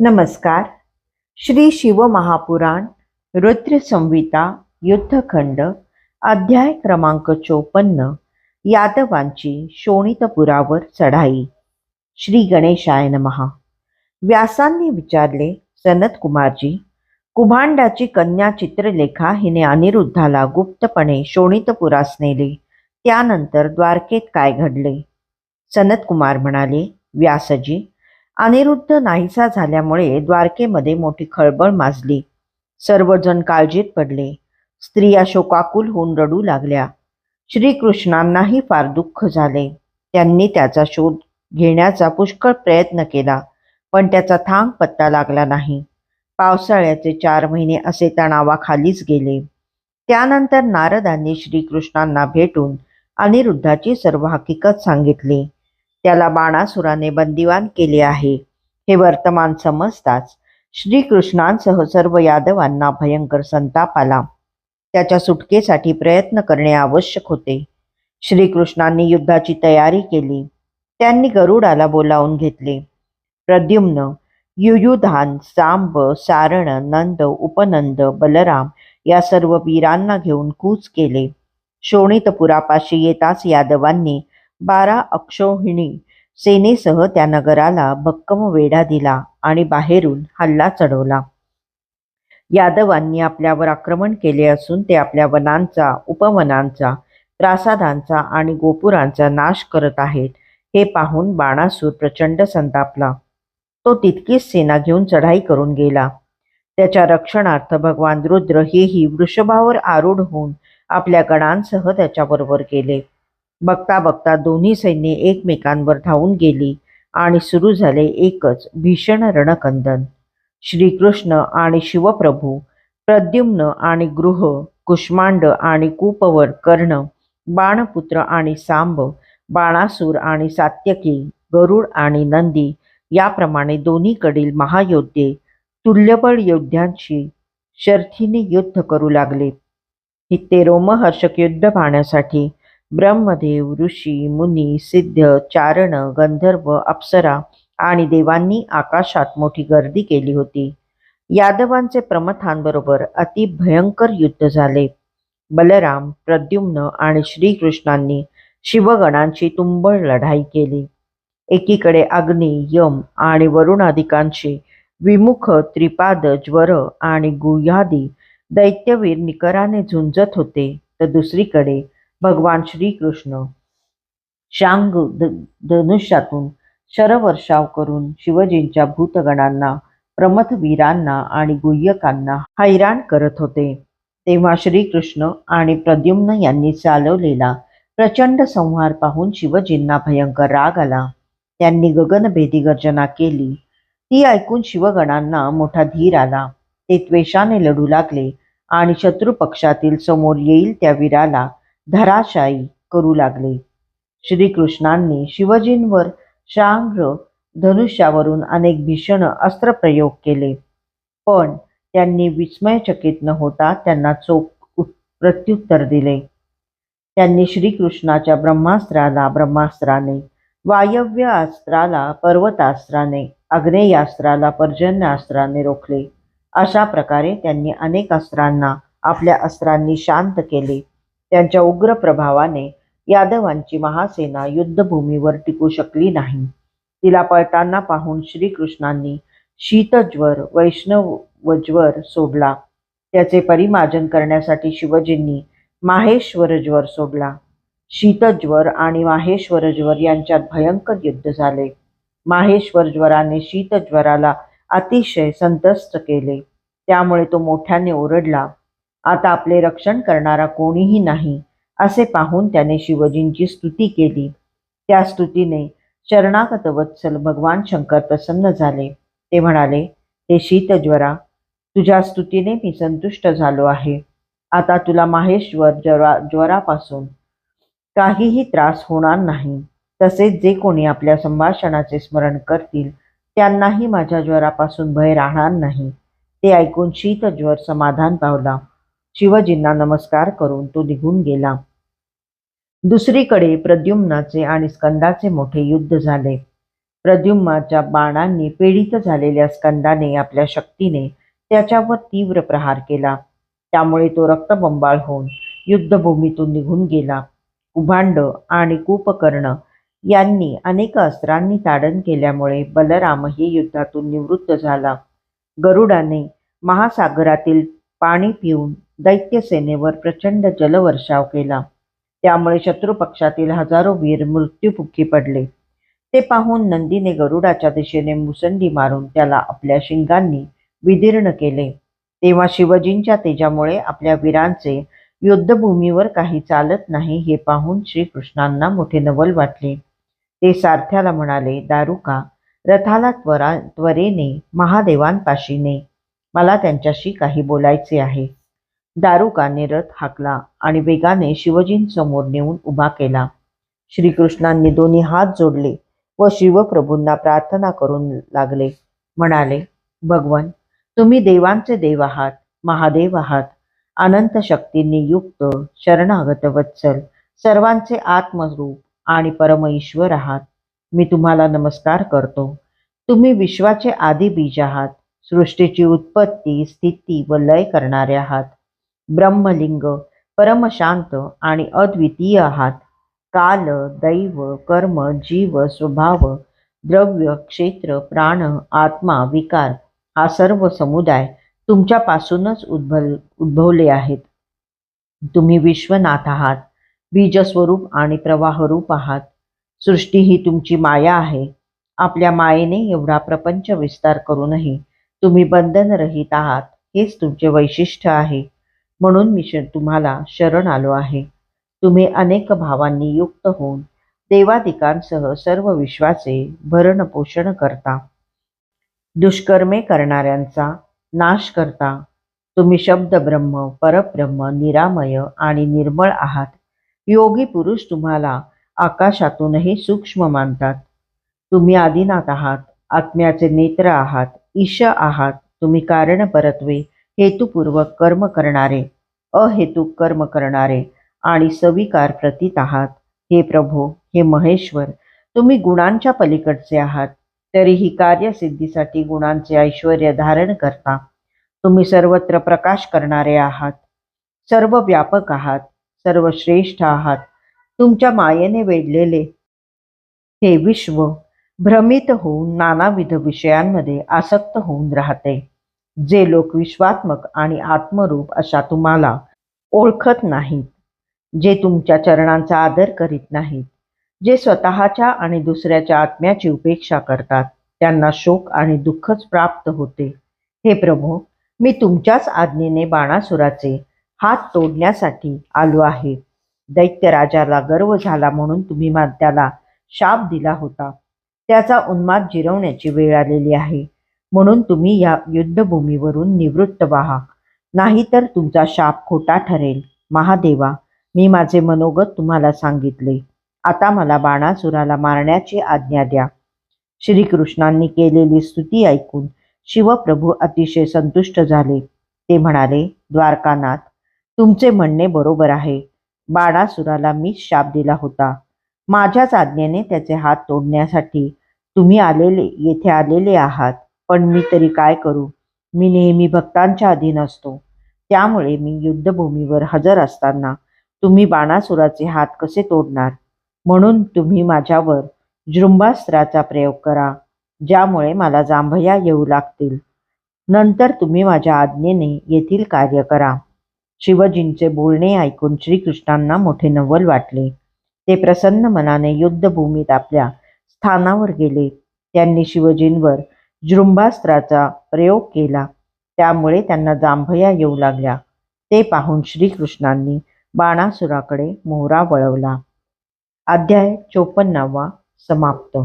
नमस्कार. श्री शिवमहापुराण रुद्र संहिता युद्धखंड अध्याय क्रमांक चोपन्न यादवांची शोणितपुरावर चढाई. श्री गणेशाय नमहा व्यासांनी विचारले सनत कुमारजी कुभांडाची कन्या चित्रलेखा हिने अनिरुद्धाला गुप्तपणे शोणितपुरास नेले त्यानंतर द्वारकेत काय घडले? सनत कुमार म्हणाले व्यासजी अनिरुद्ध नाहीसा झाल्यामुळे द्वारकेमध्ये मोठी खळबळ माजली. सर्वजण काळजीत पडले. स्त्रिया शोकाकुल होऊन रडू लागल्या. श्रीकृष्णांनाही फार दुःख झाले. त्यांनी त्याचा शोध घेण्याचा पुष्कळ प्रयत्न केला पण त्याचा थांग पत्ता लागला नाही. पावसाळ्याचे चार महिने असे तणावाखालीच गेले. त्यानंतर नारदांनी श्रीकृष्णांना भेटून अनिरुद्धाची सर्व हकीकत सांगितली. त्याला बाणासुराने बंदिवान केले आहे. हे वर्तमान समजताच श्रीकृष्णांसह सर्व यादवांना भयंकर संताप आला. त्याच्या सुटकेसाठी प्रयत्न करणे आवश्यक होते. श्रीकृष्णांनी युद्धाची तयारी केली. त्यांनी गरुडाला बोलावून घेतले. प्रद्युम्न युयुधान सांब सारण नंद उपनंद बलराम या सर्व वीरांना घेऊन कूच केले. शोणितपुरापाशी येताच यादवांनी बारा अक्षोहिणी सेनेसह त्या नगराला भक्कम वेढा दिला आणि बाहेरून हल्ला चढवला. यादवांनी आपल्यावर आक्रमण केले असून ते आपल्या वनांचा उपवनांचा प्रासादांचा आणि गोपुरांचा नाश करत आहेत हे पाहून बाणासूर प्रचंड संतापला. तो तितकीच सेना घेऊन चढाई करून गेला. त्याच्या रक्षणार्थ भगवान रुद्र हेही वृषभावर आरूढ होऊन आपल्या गणांसह त्याच्याबरोबर गेले. बघता बघता दोन्ही सैन्य एकमेकांवर धावून गेली आणि सुरू झाले एकच भीषण रणकंदन. श्रीकृष्ण आणि शिवप्रभू प्रद्युम्न आणि गृह कुष्मांड आणि कूपवर कर्ण बाणपुत्र आणि सांब बाणासूर आणि सात्यकी गरुड आणि नंदी याप्रमाणे दोन्हीकडील महायोद्धे तुल्यबळ योद्ध्यांशी शर्थीने युद्ध करू लागले. हित्ते रोमहर्षक युद्ध पाहण्यासाठी ब्रह्मदेव ऋषी मुनी सिद्ध चारण गंधर्व अप्सरा आणि देवांनी आकाशात मोठी गर्दी केली होती. यादवांचे प्रमथांबरोबर अति भयंकर युद्ध झाले. बलराम प्रद्युम्न आणि श्रीकृष्णांनी शिवगणांची तुंबळ लढाई केली. एकीकडे अग्नी यम आणि वरुणादिकांशी विमुख त्रिपाद ज्वर आणि गुह्यादी दैत्यवीर निकराने झुंजत होते. तर दुसरीकडे भगवान श्रीकृष्ण. शांग धनुष्यातून शरवर्षाव करून शिवजींच्या भूतगणांना प्रमथवीरांना आणि गुह्यकांना हैराण करत होते. तेव्हा श्रीकृष्ण आणि प्रद्युम्न यांनी चालवलेला प्रचंड संहार पाहून शिवजींना भयंकर राग आला. त्यांनी गगनभेदी गर्जना केली. ती ऐकून शिवगणांना मोठा धीर आला. ते त्वेषाने लढू लागले आणि शत्रू पक्षातील समोर येईल त्या वीराला धराशायी करू लागले. श्रीकृष्णांनी शिवजींवर शांग्र धनुष्यावरून अनेक भीषण अस्त्रप्रयोग केले. पण त्यांनी विस्मयचकित न होता त्यांना चोख उत- प्रत्युत्तर दिले. त्यांनी श्रीकृष्णाच्या ब्रह्मास्त्राला ब्रह्मास्त्राने वायव्य अस्त्राला पर्वतास्त्राने आग्नेयास्त्राला पर्जन्यास्त्राने रोखले. अशा प्रकारे त्यांनी अनेक अस्त्रांना आपल्या अस्त्रांनी शांत केले. त्यांच्या उग्र प्रभावाने यादवांची महासेना युद्धभूमीवर टिकू शकली नाही. तिला पळताना पाहून श्रीकृष्णांनी शीतज्वर वैष्णवज्वर सोडला. त्याचे परिमार्जन करण्यासाठी शिवजींनी माहेश्वरज्वर सोडला. शीतज्वर आणि माहेश्वरज्वर यांच्यात भयंकर युद्ध झाले. माहेश्वरज्वराने शीतज्वराला अतिशय संतस्त केले. त्यामुळे तो मोठ्याने ओरडला. आता आपले रक्षण करणारा कोणीही नाही असे पाहून त्याने शिवजींची स्तुती केली. त्या स्तुतीने शरणागत वत्सल भगवान शंकर प्रसन्न झाले. ते म्हणाले ते शीतज्वरा तुझ्या स्तुतीने मी संतुष्ट झालो आहे. आता तुला माहेश्वर ज्वरा ज्वरापासून काहीही त्रास होणार नाही. तसेच जे कोणी आपल्या संभाषणाचे स्मरण करतील त्यांनाही माझ्या ज्वरापासून भय राहणार नाही. ते ऐकून शीतज्वर समाधान पावला. शिवजींना नमस्कार करून तो निघून गेला. दुसरीकडे प्रद्युम्नाचे आणि स्कंदाचे मोठे युद्ध झाले. प्रद्युम्नाच्या बाणांनी पीडित झालेल्या स्कंदाने आपल्या शक्तीने त्याच्यावर तीव्र प्रहार केला. त्यामुळे तो रक्तबंबाळ होऊन युद्धभूमीतून निघून गेला. उभांड आणि कुंभकर्ण यांनी अनेक अस्त्रांनी ताडण केल्यामुळे बलरामही युद्धातून निवृत्त झाला. गरुडाने महासागरातील पाणी पिऊन दैत्यसेनेवर प्रचंड जलवर्षाव केला. त्यामुळे शत्रुपक्षातील हजारो वीर मृत्युमुखी पडले. ते पाहून नंदीने गरुडाच्या दिशेने मुसंडी मारून त्याला आपल्या शिंगांनी विदीर्ण केले. तेव्हा शिवजींच्या तेजामुळे आपल्या वीरांचे युद्धभूमीवर काही चालत नाही हे पाहून श्रीकृष्णांना मोठे नवल वाटले. ते सारथ्याला म्हणाले दारुका रथाला त्वरा त्वरेने महादेवांपाशीने मला त्यांच्याशी काही बोलायचे आहे. दारुकाने रथ हाकला आणि वेगाने शिवजींसमोर नेऊन उभा केला. श्रीकृष्णांनी दोन्ही हात जोडले व शिवप्रभूंना प्रार्थना करून लागले. म्हणाले भगवन तुम्ही देवांचे देव आहात महादेव आहात. अनंत शक्तींनी युक्त शरणागत वत्सल सर्वांचे आत्मरूप आणि परम ईश्वर आहात. मी तुम्हाला नमस्कार करतो. तुम्ही विश्वाचे आदी बीज आहात. सृष्टीची उत्पत्ती स्थिती व लय करणारे आहात. ब्रह्मलिंग परमशांत आणि अद्वितीय आहात. काल दैव कर्म जीव स्वभाव द्रव्य क्षेत्र प्राण आत्मा विकार हा सर्व समुदाय तुमच्यापासूनच उद्भव उद्भवले आहेत. तुम्ही विश्वनाथ आहात बीजस्वरूप आणि प्रवाहरूप आहात. सृष्टी ही तुमची माया आहे. आपल्या मायेने एवढा प्रपंच विस्तार करूनही तुम्ही बंधनरहित आहात हेच तुमचे वैशिष्ट्य आहे. म्हणून मी तुम्हाला शरण आलो आहे. तुम्ही अनेक भावांनी युक्त होऊन देवादिकांसह सर्व विश्वाचे भरण पोषण करता. दुष्कर्मे करणाऱ्यांचा नाश करता. तुम्ही शब्द ब्रह्म परब्रह्म निरामय आणि निर्मळ आहात. योगी पुरुष तुम्हाला आकाशातूनही सूक्ष्म मानतात. तुम्ही आदिनाथ आहात आत्म्याचे नेत्र आहात ईश आहात. तुम्ही कारण परत्वे हेतुपूर्वक कर्म करणारे. अहेतुक कर्म करणारे आणि सविकार प्रतीत आहात. हे प्रभो हे महेश्वर तुम्ही गुणांच्या पलीकडचे आहात. तरीही कार्यसिद्धीसाठी गुणांचे ऐश्वर धारण करता. तुम्ही सर्वत्र प्रकाश करणारे आहात. सर्व व्यापक आहात. सर्व श्रेष्ठ आहात. तुमच्या मायेने वेढलेले हे विश्व भ्रमित होऊन नानाविध विषयांमध्ये आसक्त होऊन राहते. जे लोक विश्वात्मक आणि आत्मरूप अशा तुम्हाला ओळखत नाहीत जे तुमच्या चरणांचा आदर करीत नाहीत जे स्वतःच्या आणि दुसऱ्याच्या आत्म्याची उपेक्षा करतात त्यांना शोक आणि दुःखच प्राप्त होते. हे प्रभो मी तुमच्याच आज्ञेने बाणासुराचे हात तोडण्यासाठी आलो आहे. दैत्यराजाला गर्व झाला म्हणून तुम्ही त्याला शाप दिला होता. त्याचा उन्माद जिरवण्याची वेळ आलेली आहे. म्हणून तुम्ही या युद्धभूमीवरून निवृत्त व्हा. नाहीतर तुमचा शाप खोटा ठरेल. महादेवा मी माझे मनोगत तुम्हाला सांगितले. आता मला बाणासुराला मारण्याची आज्ञा द्या. श्रीकृष्णांनी केलेली स्तुती ऐकून शिवप्रभू अतिशय संतुष्ट झाले. ते म्हणाले द्वारकानाथ तुमचे म्हणणे बरोबर आहे. बाणासुराला मीच शाप दिला होता. माझ्याच आज्ञेने त्याचे हात तोडण्यासाठी तुम्ही आलेले येथे आलेले आहात. पण मी तरी काय करू? मी नेहमी भक्तांच्या अधीन असतो. त्यामुळे मी युद्धभूमीवर हजर असताना तुम्ही बाणासुराचे हात कसे तोडणार? म्हणून तुम्ही माझ्यावर जृंभास्त्राचा प्रयोग करा ज्यामुळे मला जांभया येऊ लागतील. नंतर तुम्ही माझ्या आज्ञेने येथील कार्य करा. शिवजींचे बोलणे ऐकून श्रीकृष्णांना मोठे नवल वाटले. ते प्रसन्न मनाने युद्धभूमीत आपल्या स्थानावर गेले. त्यांनी शिवजींवर जृंभास्त्राचा प्रयोग केला. त्यामुळे त्यांना जांभया येऊ लागल्या. ते पाहून श्रीकृष्णांनी बाणासुराकडे मोहरा वळवला. अध्याय चोपन्नावा समाप्त.